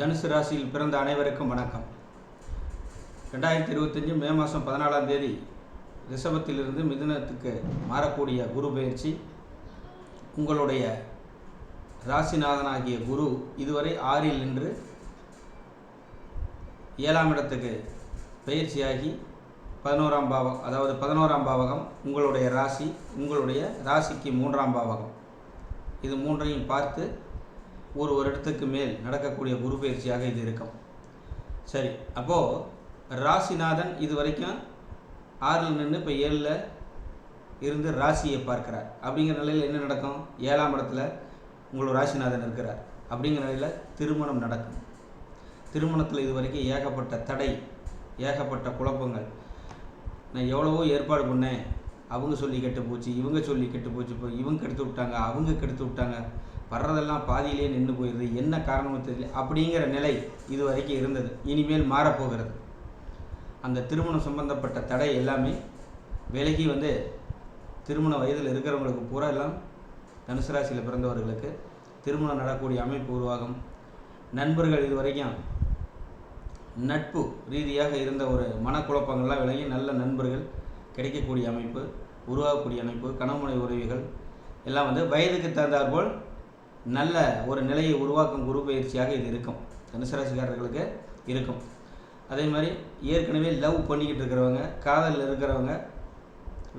தனுசு ராசியில் பிறந்த அனைவருக்கும் வணக்கம். ரெண்டாயிரத்தி இருபத்தஞ்சி மே மாதம் பதினாலாம் தேதி ரிஷபத்திலிருந்து மிதுனத்துக்கு மாறக்கூடிய குரு பயிற்சி. உங்களுடைய ராசிநாதனாகிய குரு இதுவரை ஆறில் நின்று ஏழாம் இடத்துக்கு பயிற்சியாகி பதினோராம் பாவம் அதாவது பதினோராம் பாவகம் உங்களுடைய ராசி உங்களுடைய ராசிக்கு மூன்றாம் பாவகம். இது மூன்றையும் பார்த்து ஒரு வருடத்துக்கு மேல் நடக்கக்கூடிய குரு பயிற்சியாக இது இருக்கும். சரி அப்போது ராசிநாதன் இது வரைக்கும் ஆறில் நின்று இப்போ ஏழில் இருந்து ராசியை பார்க்கிறார். அப்படிங்கிற நிலையில் என்ன நடக்கும்? ஏழாம் இடத்துல உங்களோட ராசிநாதன் இருக்கிறார். அப்படிங்கிற நிலையில் திருமணம் நடக்கும். திருமணத்தில் இது வரைக்கும் ஏகப்பட்ட தடை ஏகப்பட்ட குழப்பங்கள். நான் எவ்வளவோ ஏற்பாடு பண்ணேன். அவங்க சொல்லி கெட்டு போச்சு இவங்க சொல்லி கெட்டு போச்சு இப்போ இவங்க கெடுத்து விட்டாங்க அவங்க கெடுத்து விட்டாங்க. வர்றதெல்லாம் பாதியிலே நின்று போயிடுது. என்ன காரணமும் தெரியல. அப்படிங்கிற நிலை இது வரைக்கும் இருந்தது. இனிமேல் மாறப்போகிறது. அந்த திருமணம் சம்பந்தப்பட்ட தடை எல்லாமே விலகி வந்து திருமண வயதில் இருக்கிறவங்களுக்கு பூரா எல்லாம் தனுசு ராசியில் பிறந்தவர்களுக்கு திருமணம் நடக்கூடிய அமைப்பு உருவாகும். நண்பர்கள் இது வரைக்கும் நட்பு ரீதியாக இருந்த ஒரு மனக்குழப்பங்கள்லாம் விலகி நல்ல நண்பர்கள் கிடைக்கக்கூடிய அமைப்பு உருவாகக்கூடிய அமைப்பு கணவனை உறவிகள் எல்லாம் வந்து வயதுக்கு தகுந்தாற்போல் நல்ல ஒரு நிலையை உருவாக்கும் குரு பயிற்சியாக இது இருக்கும். தனுசு ராசிக்காரர்களுக்கு இருக்கும். அதே மாதிரி ஏற்கனவே லவ் பண்ணிக்கிட்டு இருக்கிறவங்க காதலில் இருக்கிறவங்க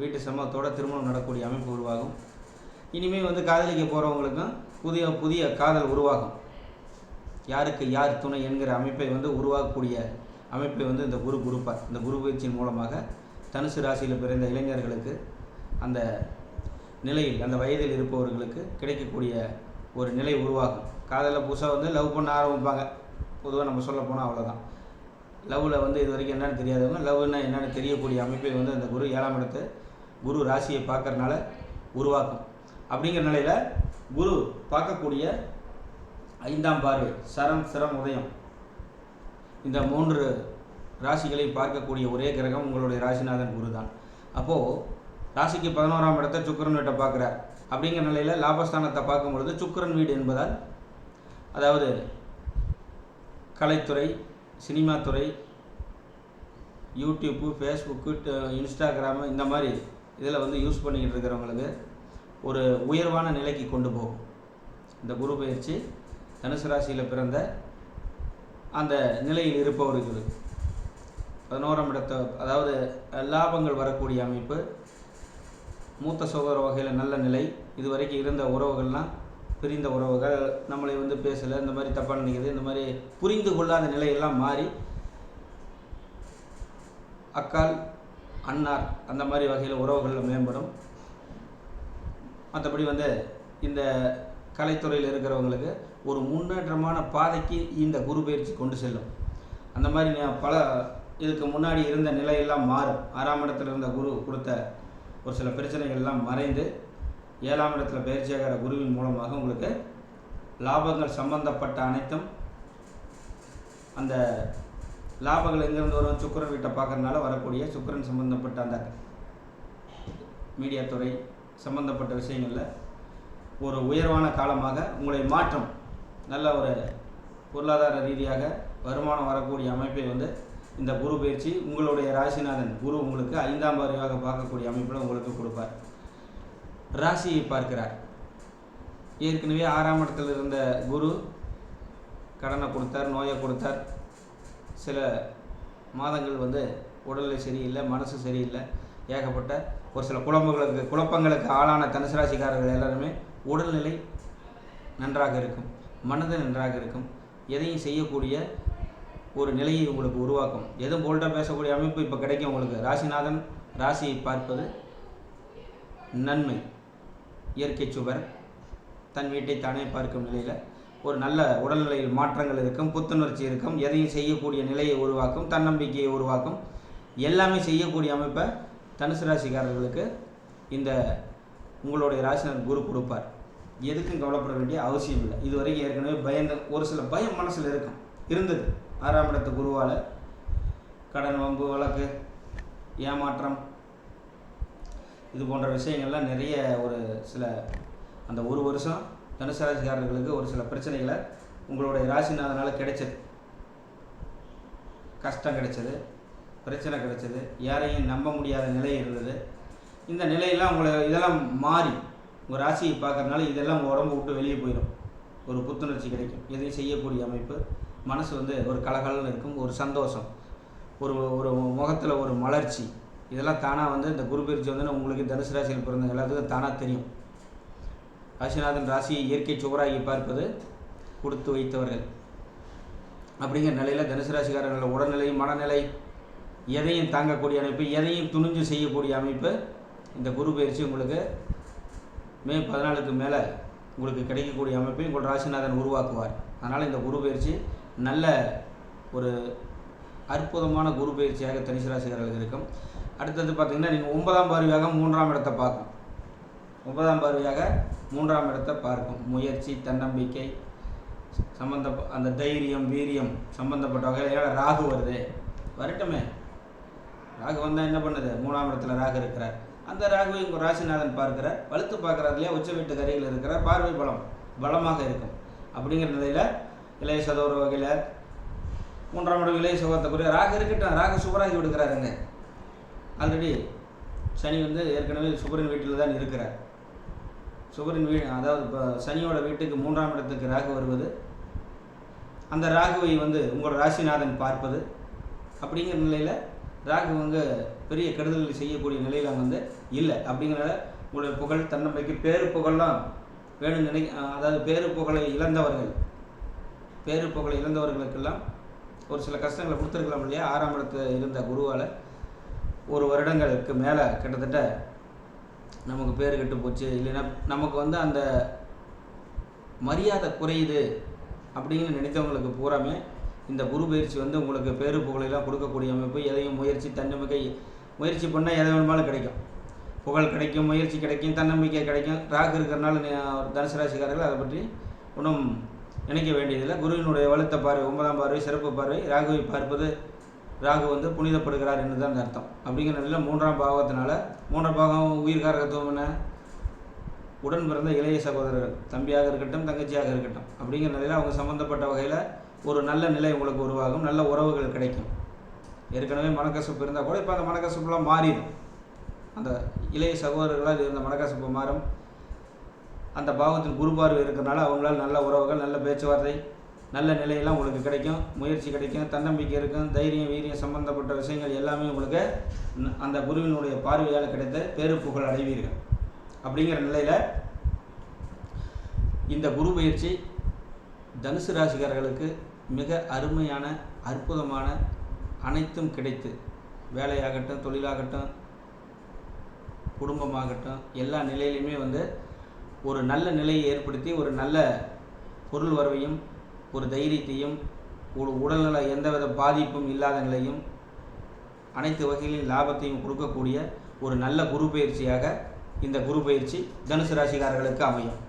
வீட்டு சம்பவத்தோட திருமணம் நடக்கக்கூடிய அமைப்பு உருவாகும். இனிமேல் வந்து காதலிக்க போகிறவங்களுக்கும் புதிய புதிய காதல் உருவாகும். யாருக்கு யார் துணை என்கிற அமைப்பை வந்து உருவாக்கக்கூடிய அமைப்பை வந்து இந்த குரு குருப்பார் இந்த குரு பயிற்சியின் மூலமாக தனுசு ராசியில் பிறந்த இளைஞர்களுக்கு அந்த நிலையில் அந்த வயதில் இருப்பவர்களுக்கு கிடைக்கக்கூடிய ஒரு நிலை உருவாகும். காதலில் புதுசாக வந்து லவ் பண்ண ஆரம்பிப்பாங்க. பொதுவாக நம்ம சொல்ல போனால் அவ்வளோதான் லவ்வில் வந்து இது வரைக்கும் என்னென்னு தெரியாதவங்க லவ்னா என்னென்னு தெரியக்கூடிய அமைப்பை வந்து அந்த குரு ஏழாம் இடத்து குரு ராசியை பார்க்கறனால உருவாக்கும். அப்படிங்கிற நிலையில் குரு பார்க்கக்கூடிய ஐந்தாம் பார்வை சரம் சிரம் உதயம். இந்த மூன்று ராசிகளையும் பார்க்கக்கூடிய ஒரே கிரகம் உங்களுடைய ராசிநாதன் குரு தான் அப்போது ராசிக்கு பதினோராம் இடத்தை சுக்கரன் வீட்டை பார்க்குறார் அப்படிங்கிற நிலையில் லாபஸ்தானத்தை பார்க்கும் பொழுது சுக்கரன் வீடு என்பதால் அதாவது கலைத்துறை சினிமா துறை யூடியூப்பு ஃபேஸ்புக்கு இன்ஸ்டாகிராமு இந்த மாதிரி இதில் வந்து யூஸ் பண்ணிக்கிட்டு இருக்கிறவங்களுக்கு ஒரு உயர்வான நிலைக்கு கொண்டு போகும். இந்த குரு பயிற்சி தனுசு ராசியில் பிறந்த அந்த நிலையில் இருப்பவர்களுக்கு. பதினோராம் இடத்தை அதாவது லாபங்கள் வரக்கூடிய அமைப்பு மூத்த சகோதர வகையில் நல்ல நிலை. இது வரைக்கும் இருந்த உறவுகள்லாம் பிரிந்த உறவுகள் நம்மளை வந்து பேசலை இந்த மாதிரி தப்பாக நினைக்கிறது இந்த மாதிரி புரிந்து கொள்ளாத நிலையெல்லாம் மாறி அக்கால் அன்னார் அந்த மாதிரி வகையில் உறவுகளில் மேம்படும். மற்றபடி வந்து இந்த கலைத்துறையில் இருக்கிறவங்களுக்கு ஒரு முன்னேற்றமான பாதைக்கு இந்த குரு பயிற்சி கொண்டு செல்லும். அந்த மாதிரி நான் பல இதுக்கு முன்னாடி இருந்த நிலையெல்லாம் மாறும். ஆறாம் இடத்துல இருந்த குரு கொடுத்த ஒரு சில பிரச்சனைகள்லாம் மறைந்து ஏழாம் இடத்துல பயிற்சியாகிற குருவின் மூலமாக உங்களுக்கு லாபங்கள் சம்பந்தப்பட்ட அனைத்தும் அந்த லாபங்கள் எங்கேருந்து வரும்? சுக்கரன் வீட்டை பார்க்கறதுனால வரக்கூடிய சுக்கரன் சம்பந்தப்பட்ட அந்த மீடியா துறை சம்பந்தப்பட்ட விஷயங்களில் ஒரு உயர்வான காலமாக உங்களை மாற்றம். நல்ல ஒரு பொருளாதார ரீதியாக வருமானம் வரக்கூடிய அமைப்பை வந்து இந்த குரு பயிற்சி உங்களுடைய ராசிநாதன் குரு உங்களுக்கு ஐந்தாம் பார்வையாக பார்க்கக்கூடிய அமைப்பில் உங்களுக்கு கொடுப்பார். ராசியை பார்க்கிறார். ஏற்கனவே ஆறாம் இடத்துல இருந்த குரு கடனை கொடுத்தார் நோயை கொடுத்தார். சில மாதங்கள் வந்து உடல்நிலை சரியில்லை மனசு சரியில்லை. ஏகப்பட்ட ஒரு சில குழம்புகளுக்கு குழப்பங்களுக்கு ஆளான தனுசு ராசிக்காரர்கள் எல்லாருமே உடல்நிலை நன்றாக இருக்கும் மனது நன்றாக இருக்கும். எதையும் செய்யக்கூடிய ஒரு நிலையை உங்களுக்கு உருவாக்கும். எதுவும் போல்டாக பேசக்கூடிய அமைப்பு இப்போ கிடைக்கும் உங்களுக்கு. ராசிநாதன் ராசியை பார்ப்பது நன்மை. இயற்கை சுவர். தன் வீட்டை தானே பார்க்கும் நிலையில். ஒரு நல்ல உடல்நிலையில் மாற்றங்கள் இருக்கும் புத்துணர்ச்சி இருக்கும் எதையும் செய்யக்கூடிய நிலையை உருவாக்கும் தன்னம்பிக்கையை உருவாக்கும். எல்லாமே செய்யக்கூடிய அமைப்பை தனுசு ராசிக்காரர்களுக்கு இந்த உங்களுடைய ராசினர் குரு கொடுப்பார். எதுக்கும் கவலைப்பட வேண்டிய அவசியம் இல்லை. இதுவரைக்கும் ஏற்கனவே பயந்த ஒரு சில பயம் மனசில் இருக்கும். இருந்தது. ஆறாம் இடத்து குருவால் கடன் வம்பு வழக்கு ஏமாற்றம் இது போன்ற விஷயங்கள்லாம் நிறைய ஒரு சில அந்த ஒரு வருஷம் தனுசு ராசிக்காரர்களுக்கு ஒரு சில பிரச்சனைகளை உங்களுடைய ராசிநாதனால் கிடைச்சது. கஷ்டம் கிடைச்சது பிரச்சனை கிடைச்சது யாரையும் நம்ப முடியாத நிலை இருந்தது. இந்த நிலையெல்லாம் உங்களை இதெல்லாம் மாறி உங்கள் ராசியை பார்க்கறதுனால இதெல்லாம் உங்கள் உடம்பு விட்டு வெளியே போயிடும். ஒரு புத்துணர்ச்சி கிடைக்கும். எதையும் செய்யக்கூடிய அமைப்பு மனசு வந்து ஒரு கலகலன்னு இருக்கும் ஒரு சந்தோஷம் ஒரு ஒரு முகத்தில் ஒரு மலர்ச்சி. இதெல்லாம் தானாக வந்து இந்த குரு பயிற்சி வந்து உங்களுக்கு தனுசு ராசியில் பிறந்த எல்லாத்துக்கும் தானாக தெரியும். ராசிநாதன் ராசியை இயற்கை சுவராகி பார்ப்பது கொடுத்து வைத்தவர்கள். அப்படிங்கிற நிலையில் தனுசு ராசிக்காரர்கள் உடல்நிலை மனநிலை எதையும் தாங்கக்கூடிய அமைப்பு எதையும் துணிஞ்சு செய்யக்கூடிய அமைப்பு இந்த குரு பயிற்சி உங்களுக்கு மே பதினாலுக்கு மேலே உங்களுக்கு கிடைக்கக்கூடிய அமைப்பை உங்கள் ராசிநாதன் உருவாக்குவார். அதனால் இந்த குரு பயிற்சி நல்ல ஒரு அற்புதமான குரு பயிற்சியாக தனுசு ராசிக்காரர்களுக்கு இருக்கும். அடுத்தது பார்த்திங்கன்னா நீங்கள் ஒன்பதாம் பார்வையாக மூன்றாம் இடத்தை பார்க்கும் ஒன்பதாம் பார்வையாக மூன்றாம் இடத்தை பார்க்கும். முயற்சி தன்னம்பிக்கை சம்பந்த அந்த தைரியம் வீரியம் சம்பந்தப்பட்ட வகையில் ராகு வருது. வரட்டுமே. ராகு வந்தால் என்ன பண்ணுது? மூணாம் இடத்துல ராகு இருக்கிறார். அந்த ராகுவை உங்கள் ராசிநாதன் பார்க்கிறார். வலுத்து பார்க்குறதுலையே உச்ச வீட்டு கரையில் இருக்கிற பார்வை பலம் பலமாக இருக்கும். அப்படிங்கிற நிலையில் இளைய சதோர வகையில் மூன்றாம் இடம் இளைய சகோதரத்துக்குரிய ராகு இருக்கட்டும். ராகு சுபராகி விடுக்கிறாருங்க ஆல்ரெடி சனி வந்து ஏற்கனவே சுபரின் வீட்டில் தான் இருக்கிறார். சுபரின் வீ அதாவது இப்போ சனியோட வீட்டுக்கு மூன்றாம் இடத்துக்கு ராகு வருவது அந்த ராகுவை வந்து உங்களோட ராசிநாதன் பார்ப்பது. அப்படிங்கிற நிலையில் ராகு வந்து பெரிய கெடுதல்கள் செய்யக்கூடிய நிலையில் வந்து இல்லை. அப்படிங்கிறனால உங்களுடைய புகழ் தன்னம்பிக்கை பேரு புகழ்லாம் வேணும் நினை அதாவது பேரு புகழை இழந்தவர்கள். பேரு புகழை இழந்தவர்களுக்கெல்லாம் ஒரு சில கஷ்டங்களை கொடுத்துருக்கலாம் இல்லையா? ஆறாம் இடத்துல இருந்த குருவால் ஒரு வருடங்களுக்கு மேலே கிட்டத்தட்ட நமக்கு பேர் கெட்டு போச்சு. இல்லைன்னா நமக்கு வந்து அந்த மரியாதை குறையுது அப்படின்னு நினைத்தவங்களுக்கு பூராமே இந்த குரு பயிற்சி வந்து உங்களுக்கு பேரு புகழெல்லாம் கொடுக்கக்கூடிய அமைப்பு. எதையும் முயற்சி தன்னம்பிக்கை முயற்சி பண்ணால் எதை வேணுமாலும் கிடைக்கும். புகழ் கிடைக்கும் முயற்சி கிடைக்கும் தன்னம்பிக்கை கிடைக்கும். ராகு இருக்கிறனால தனுசு ராசிக்காரர்கள் அதை பற்றி ஒன்றும் நினைக்க வேண்டியதில்லை. குருவினுடைய வலுத்த பார்வை ஒன்பதாம் பார்வை சிறப்பு பார்வை ராகுவை பார்ப்பது ராகு வந்து புனிதப்படுகிறார் என்று தான் அர்த்தம். அப்படிங்கிற நிலையில் மூன்றாம் பாகத்தினால மூன்றாம் பாகம் உயிர்காரகத்துவம் என்ன? உடன் பிறந்த இளைய சகோதரர்கள் தம்பியாக இருக்கட்டும் தங்கச்சியாக இருக்கட்டும். அப்படிங்கிற நிலையில் அவங்க சம்மந்தப்பட்ட வகையில் ஒரு நல்ல நிலை உங்களுக்கு உருவாகும் நல்ல உறவுகள் கிடைக்கும். ஏற்கனவே மனக்கசப்பு இருந்தால் கூட இப்போ அந்த மனக்கசப்புலாம் மாறிடும். அந்த இளைய சகோதரர்களால் இருந்த மனக்கசப்பு மாறும். அந்த பாவத்தில் குரு பார்வை இருக்கிறனால அவங்களால நல்ல உறவுகள் நல்ல பேச்சுவார்த்தை நல்ல நிலையெல்லாம் உங்களுக்கு கிடைக்கும் முயற்சி கிடைக்கும் தன்னம்பிக்கை இருக்கும் தைரியம் வீரியம் சம்பந்தப்பட்ட விஷயங்கள் எல்லாமே உங்களுக்கு அந்த குருவினுடைய பார்வையால் கிடைத்த பேரு புகழ் அடைவீர்கள். அப்படிங்கிற நிலையில் இந்த குரு பயிற்சி தனுசு ராசிக்காரர்களுக்கு மிக அருமையான அற்புதமான அனைத்தும் கிடைத்து வேலையாகட்டும் தொழிலாகட்டும் குடும்பமாகட்டும் எல்லா நிலையிலையுமே வந்து ஒரு நல்ல நிலையை ஏற்படுத்தி ஒரு நல்ல பொருள் வரவையும் ஒரு தைரியத்தையும் ஒரு உடல்நல எந்தவித பாதிப்பும் இல்லாத நிலையும் அனைத்து வகைகளின் லாபத்தையும் கொடுக்கக்கூடிய ஒரு நல்ல குரு பயிற்சியாக இந்த குரு பயிற்சி தனுசு ராசிக்காரர்களுக்கு அமையும்.